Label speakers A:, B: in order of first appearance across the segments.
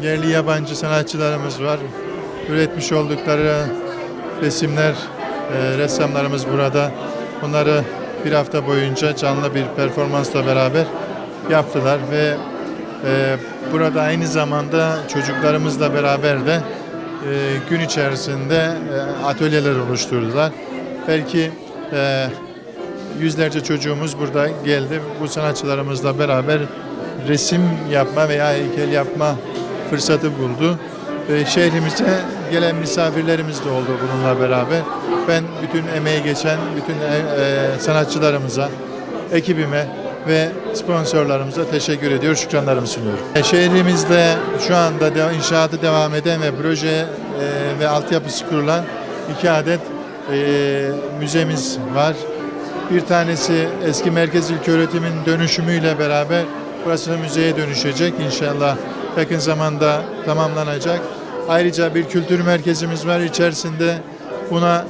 A: Yerli yabancı sanatçılarımız var. Üretmiş oldukları resimler, e, ressamlarımız burada. Bunları bir hafta boyunca canlı bir performansla beraber yaptılar ve e, burada aynı zamanda çocuklarımızla beraber de e, gün içerisinde e, atölyeler oluşturdular. Belki e, yüzlerce çocuğumuz burada geldi. Bu sanatçılarımızla beraber resim yapma veya heykel yapma fırsatı buldu. Ve şehrimize gelen misafirlerimiz de oldu bununla beraber. Ben bütün emeği geçen bütün e, e, sanatçılarımıza, ekibime ve sponsorlarımıza teşekkür ediyor, şükranlarımı sunuyorum. E, Şehrimizde şu anda inşaatı devam eden ve proje e, ve altyapısı kurulan iki adet müzemiz var. Bir tanesi eski merkez ilköğretimin dönüşümüyle beraber burası müzeye dönüşecek inşallah yakın zamanda tamamlanacak. Ayrıca bir kültür merkezimiz var içerisinde buna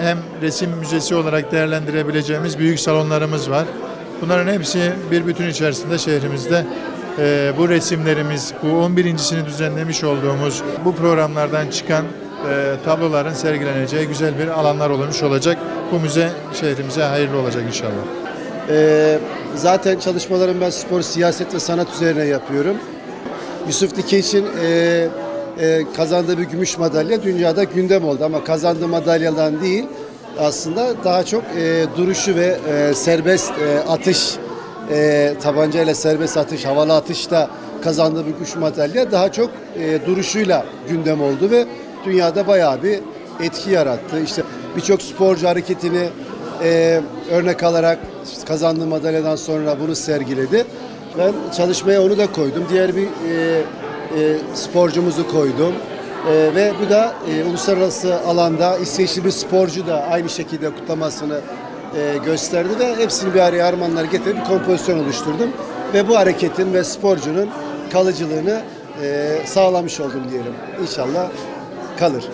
A: hem resim müzesi olarak değerlendirebileceğimiz büyük salonlarımız var. Bunların hepsi bir bütün içerisinde şehrimizde e, bu resimlerimiz, bu 11.sini düzenlemiş olduğumuz bu programlardan çıkan e, tabloların sergileneceği güzel bir alanlar olmuş olacak. Bu müze şehrimize hayırlı olacak inşallah.
B: Ee, zaten çalışmalarımı ben spor, siyaset ve sanat üzerine yapıyorum. Yusuf Dikeç'in e, e, kazandığı bir gümüş madalya dünyada gündem oldu ama kazandığı madalyadan değil aslında daha çok e, duruşu ve e, serbest e, atış e, tabancayla serbest atış, havalı atışta kazandığı bir gümüş madalya daha çok e, duruşuyla gündem oldu ve dünyada bayağı bir etki yarattı. İşte birçok sporcu hareketini e, örnek alarak kazandığı madalyadan sonra bunu sergiledi. Ben çalışmaya onu da koydum. Diğer bir e, e, sporcumuzu koydum. E, ve bu da e, uluslararası alanda İsveçli bir sporcu da aynı şekilde kutlamasını e, gösterdi ve hepsini bir araya harmanlar getirip bir kompozisyon oluşturdum. Ve bu hareketin ve sporcunun kalıcılığını e, sağlamış oldum diyelim. İnşallah kalır.